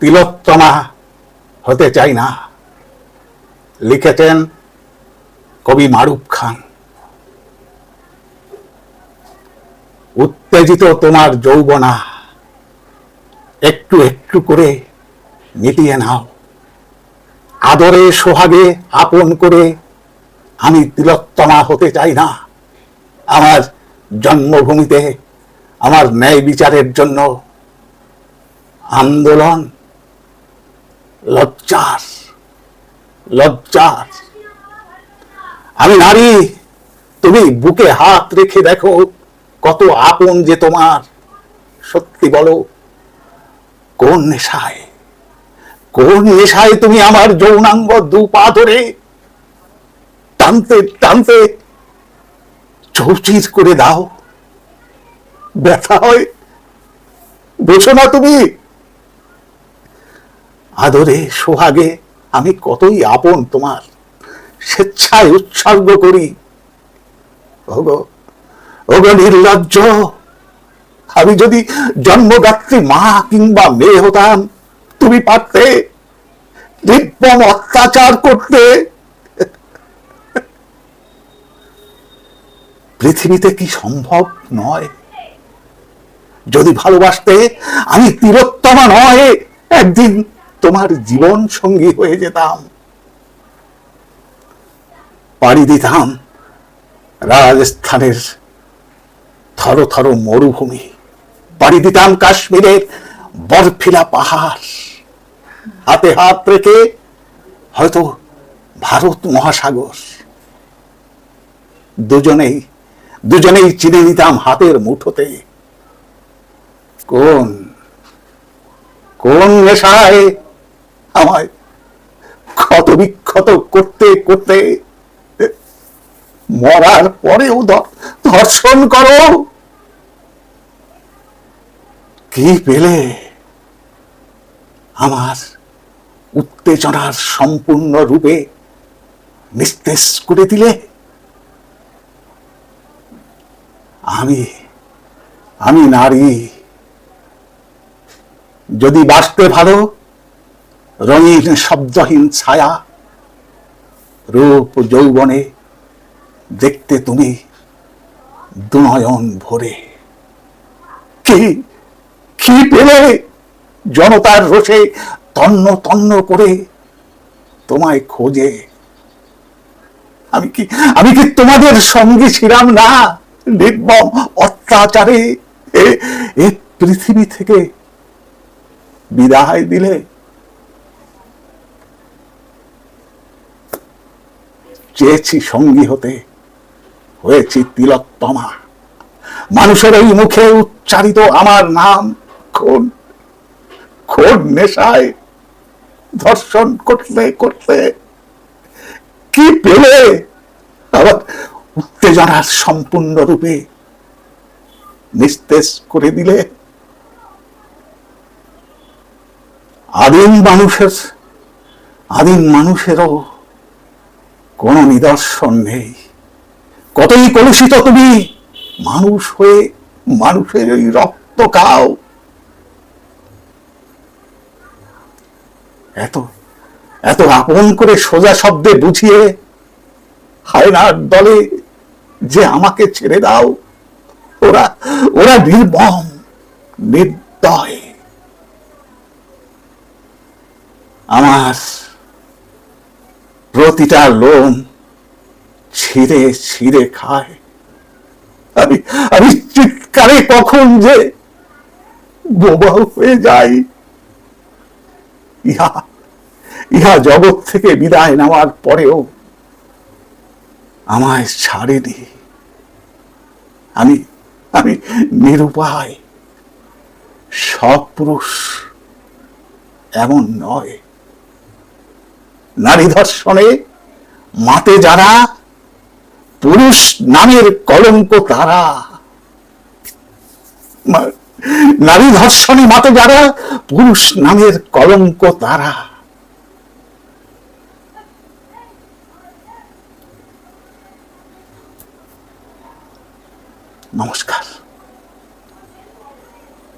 তিলোত্তমা হতে চাই না। লিখেছেন কবি মারুফ খান। উত্তেজিত তোমার যৌবনা, একটু একটু করে মিটিয়ে নাও। আদরে সোহাগে আপন করে আমি তিলোত্তমা হতে চাই না। আমার জন্মভূমিতে, আমার ন্যায় বিচারের জন্য আন্দোলন লজ্জার লজ্জার। আমি নারী, তুমি বুকে হাত রেখে দেখো কত আপন যে তোমার। সত্যি বলো, কোন নেশায় কোন নেশায় তুমি আমার যৌনাঙ্গ দু পা ধরে টানতে টানতে চৌচির করে দাও? ব্যথা হয়, বোঝো না তুমি। আদরে সোহাগে, আমি কতই আপন তোমার। স্বেচ্ছায় উৎসর্গ করি। ওগো নির্লজ্জ, আমি যদি জন্মদাত্রী মা কিংবা মেয়ে হতাম, তুমি পারতে নির্মম অত্যাচার করতে। পৃথিবীতে কি সম্ভব নয়? যদি ভালোবাসতে আমি তিরোত্তমা নয়, একদিন তোমার জীবন সঙ্গী হয়ে যেতাম। পাড়ি দিতাম রাজস্থানের থর থর মরুভূমি। পাড়ি দিতাম কাশ্মীরের বরফিলা পাহাড়। হাতে হাত রেখে হয়তো ভারত মহাসাগর। দুজনেই দুজনেই চিনে নিতাম হাতের মুঠোতে। কোন কোন নেশায় আমায় ক্ষত বিক্ষত করতে করতে মরার পরেও ধর্ষণ করো। কি পেলে আমার উত্তেজনার সম্পূর্ণ রূপে নিস্তেজ করে দিলে? আমি আমি নারী, যদি বাঁচতে ভালো রঙিন শব্দহীন ছায়া, রূপ যৌবনে দেখতে তুমি দুনয়ন ভরে। কি কি পেলে জনতার রোষে তন্ন তন্ন করে তোমায় খোঁজে? আমি কি আমি কি তোমাদের সঙ্গে ছিলাম না, নির্মম অত্যাচারে? এ- পৃথিবী থেকে বিদায় দিলে চেয়েছি সঙ্গী হতে, হয়েছি তিলোত্তমা মানুষের এই মুখে উচ্চারিত আমার নাম খুন। খুন নেশায় ধর্ষণ করতে করতে কি পেলে? আবার উত্তেজনার সম্পূর্ণ রূপে নিস্তেজ করে দিলে। আদিম মানুষের, আদিম মানুষেরও কোনো নিদর্শন নেই। কতই কলুষিত তুমি, মানুষ হয়ে মানুষের ওই রক্ত খাও। এত এত আপন করে সোজা শব্দে বুঝিয়ে হায়নার দলে যে আমাকে ছেড়ে দাও, ওরা ওরা নির্মম, নির্দয়। আমার প্রতিটা লোম ছিঁড়ে ছিঁড়ে খায়। আমি আমি চিৎকারে কখন যে বোবা হয়ে যাই। ইহা ইহা জগৎ থেকে বিদায় নেওয়ার পরেও আমায় ছাড়েনি। আমি আমি নিরুপায় সব পুরুষ এমন নয়। নারী ধর্ষণে মাতে যারা, পুরুষ নামের কলঙ্ক তারা। নারী ধর্ষণে মাতে যারা, পুরুষ নামের কলঙ্ক তারা। নমস্কার।